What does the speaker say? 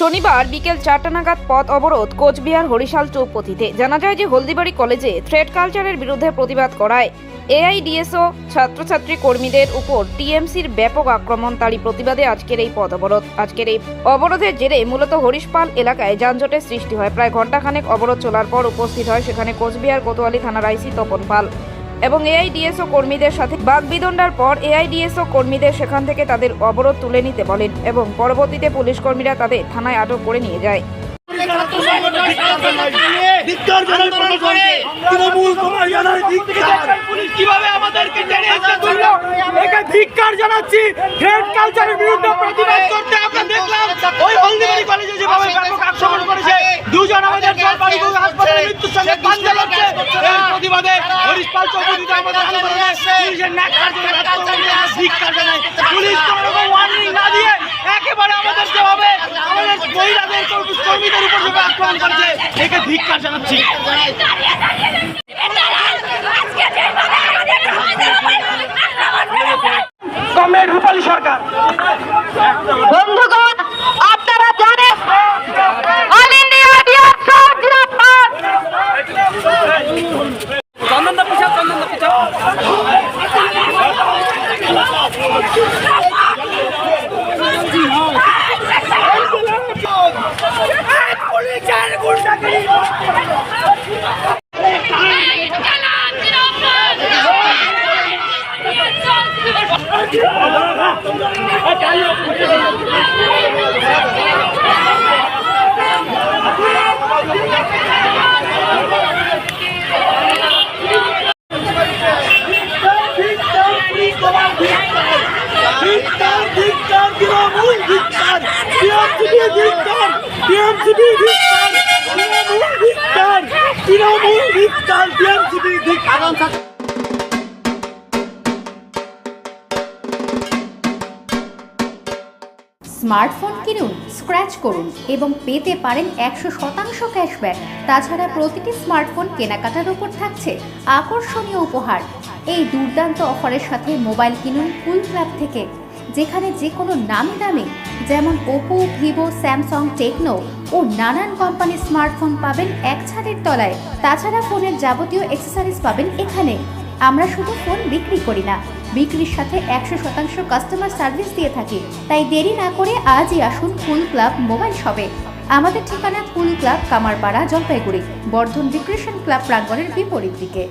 শনিবার বিকেল চারটা নাগাদ পথ অবরোধ কোচবিহার হরিশাল চৌপথিতে জানা যায় যে হলদিবাড়ি কলেজে থ্রেড কালচারের বিরুদ্ধে প্রতিবাদ করায় এআইডিএসও ছাত্রছাত্রী কর্মীদের উপর টিএমসির ব্যাপক আক্রমণ তারই প্রতিবাদে আজকের এই পথ অবরোধ। আজকের এই অবরোধের জেরে মূলত হরিশপাল এলাকায় যানজটের সৃষ্টি হয়। প্রায় ঘণ্টাখানেক অবরোধ চলার পর উপস্থিত হয় সেখানে কোচবিহার কোতোয়ালি থানার আইসি তপন পাল। এবং এআইডিএসও কর্মীদের সাথে বাগবিদণ্ডার পর এআইডিএসও কর্মীদের সেখান থেকে তাদের অবরোধ তুলে নিতে বলেন এবং পরবর্তীতে পুলিশ কর্মীরা তাদের থানায় আটক করে নিয়ে যায়। দুজন আমাদের মৃত্যুর সঙ্গে প্রতিবাদে হরিশপাল চৌধুরীতে আমাদের আন্দোলনে পুলিশের ন্যাক্কার জন্য ধিক্কার জানাই পুলিশ কোনো রকম ওয়ার্নিং না দিয়ে একেবারে আমাদের যেভাবে আমাদের মহিলাদের কর্মীদের উপর যেভাবে আক্রমণ করেছে একে ধিক্কার জানাচ্ছি। কমরেড রূপালী সরকার। বন্ধুগণ ধিক্কার ধিক্কার তৃণমূল ধিক্কার টিএমসিপি ধিক্কার টিএমসিপি ধিক্কার তৃণমূল ধিক্কার ধিক্কার টিএমসিপি ধিক্কার সাধারণ স্মার্টফোন কিনুন স্ক্র্যাচ করুন এবং পেতে পারেন একশো শতাংশ ক্যাশব্যাক তাছাড়া প্রতিটি স্মার্টফোন কেনাকাটার উপর থাকছে আকর্ষণীয় উপহার। এই দুর্দান্ত অফারের সাথে মোবাইল কিনুন কুল ক্লাব থেকে। যেখানে যে কোনো নামি দামি যেমন ওপো, ভিভো, স্যামসাং, টেকনো ও নানান কোম্পানির স্মার্টফোন পাবেন এক ছাদের তলায়। তাছাড়া ফোনের যাবতীয় অ্যাক্সেসরিজ পাবেন এখানে। আমরা শুধু ফোন বিক্রি করি না, বিক্রির সাথে একশো শতাংশ কাস্টমার সার্ভিস দিয়ে থাকি। তাই দেরি না করে আজই আসুন ফুল ক্লাব মোবাইল শপে। আমাদের ঠিকানা Phool club Kamarpara, Jalpaiguri, Bardhan recreation club প্রাঙ্গণের বিপরীত দিকে।